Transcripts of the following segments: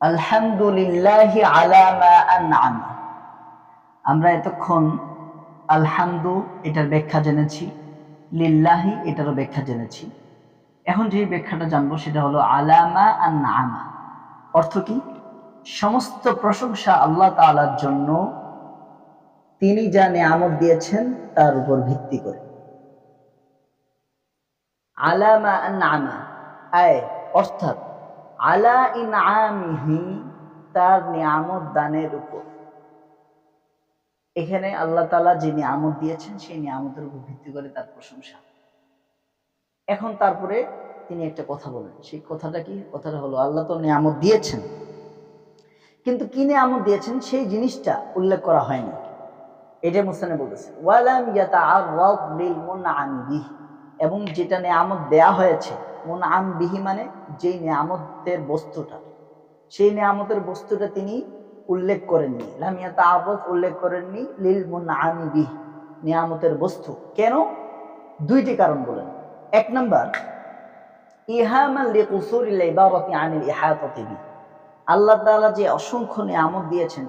আলহামদুলিল্লাহ আলামা আমরা এতক্ষণ আলহামদু এটার ব্যাখ্যা জেনেছি, লিল্লাহি এটারও ব্যাখ্যা জেনেছি। এখন যে ব্যাখ্যাটা জানব সেটা হলো আলামা আনআমা। অর্থ কি? সমস্ত প্রশংসা আল্লাহ তাআলার জন্য তিনি যা নিয়ামত দিয়েছেন তার উপর ভিত্তি করে। আলামা আনআমা। আয়, অর্থাৎ আলা ইনআমিহি, তার নিয়ামত দানের উপর। এখানে আল্লাহ তাআলা যে নিয়ামত দিয়েছেন, সেই নিয়ামতের উপর ভিত্তি করে তার প্রশংসা। এখন তারপরে তিনি একটা কথা বলেন। সেই কথাটা কি? কথাটা হলো, আল্লাহ তো নিয়ামত দিয়েছেন। কিন্তু কি নিয়ামত দিয়েছেন? সেই জিনিসটা উল্লেখ করা হয়নি। এটা মুসানে বলতেছে, ওয়ালাম ইয়াতাআররাদ লিল মুনআমি বিহি এবং যেটা নিয়ামত দেয়া হয়েছে, মুনআম বিহি মানে যেই নিয়ামতের বস্তুটা। সেই নিয়ামতের বস্তুটা তিনি উল্লেখ করেননি। লাম ইয়াতাআররাদ উল্লেখ করেননি লিল মুনআমি বিহি, নিয়ামতের বস্তু। কেন? দুইটি কারণ বলেন। এক নাম্বার আল্লাহ যে অসংখ্য নিয়ামত দিয়েছেন,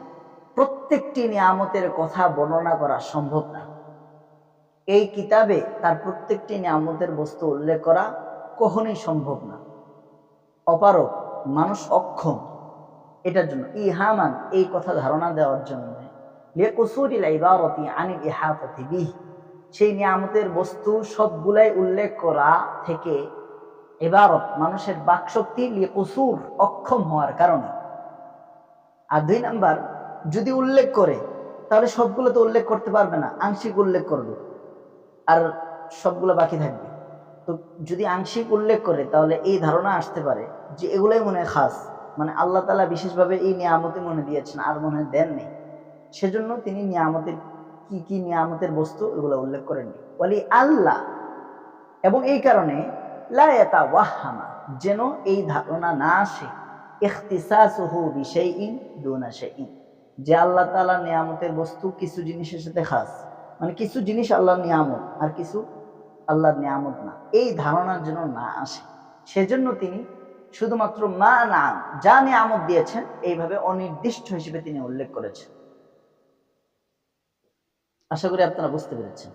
প্রত্যেকটি নিয়ামতের কথা বর্ণনা করা সম্ভব না। এই কিতাবে তার প্রত্যেকটি নিয়ামতের বস্তু উল্লেখ করা কখনোই সম্ভব না। অপারক মানুষ অক্ষম। এটার জন্য ইহামান, এই কথা ধারণা দেওয়ার জন্য সেই নিয়ামতের বস্তু সবগুলাই উল্লেখ করা থেকে এবারত মানুষের বাকশক্তি লিকুসুর, অক্ষম হওয়ার কারণে। আর দুই নাম্বার, যদি উল্লেখ করে, তাহলে সবগুলো তো উল্লেখ করতে পারবে না, আংশিক উল্লেখ করবে। আর সবগুলো বাকি থাকবে। তো যদি আংশিক উল্লেখ করে, তাহলে এই ধারণা আসতে পারে যে এগুলোই মনে হয় খাস। মানে আল্লাহ তালা বিশেষভাবে এই নিয়ামতি মনে দিয়েছেন, আর মনে হয় দেন নেই। সেজন্য তিনি নিয়ামতের, কি কি নিয়ামতের বস্তু এগুলো উল্লেখ করেননি। বলি আল্লাহ এবং এই কারণে লায়াতা ওয়াহামা যেন এই ধারণা না আসে। ইখতিসাসুহু দুনা শাইইন, যে আল্লাহ তাআলা নিয়ামতের বস্তু কিছু জিনিসের সাথে খাস। মানে কিছু জিনিস আল্লাহর নিয়ামত, আর কিছু আল্লাহর নিয়ামত না। এই ধারণার জন্য না আসে। সেজন্য তিনি শুধুমাত্র মা না, যা নিয়ামত দিয়েছেন, এইভাবে অনির্দিষ্ট হিসেবে তিনি উল্লেখ করেছেন। আশা করি আপনারা বুঝতে পেরেছেন।